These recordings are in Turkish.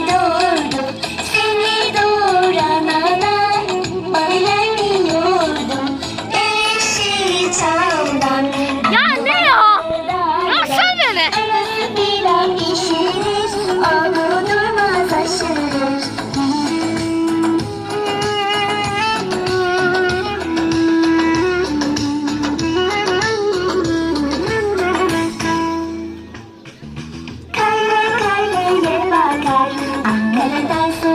I know. Canada.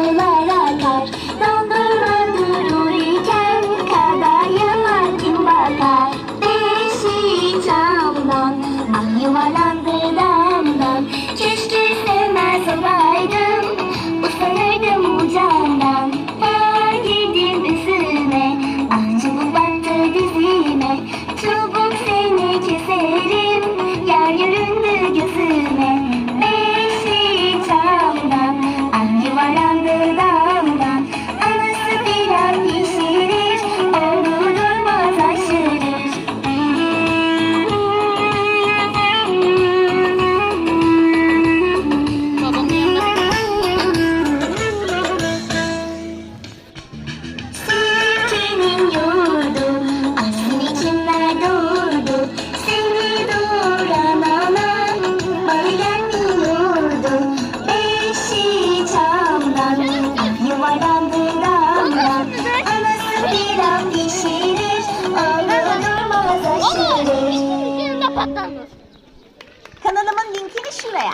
Patlanmış. Kanalımın linkini şuraya.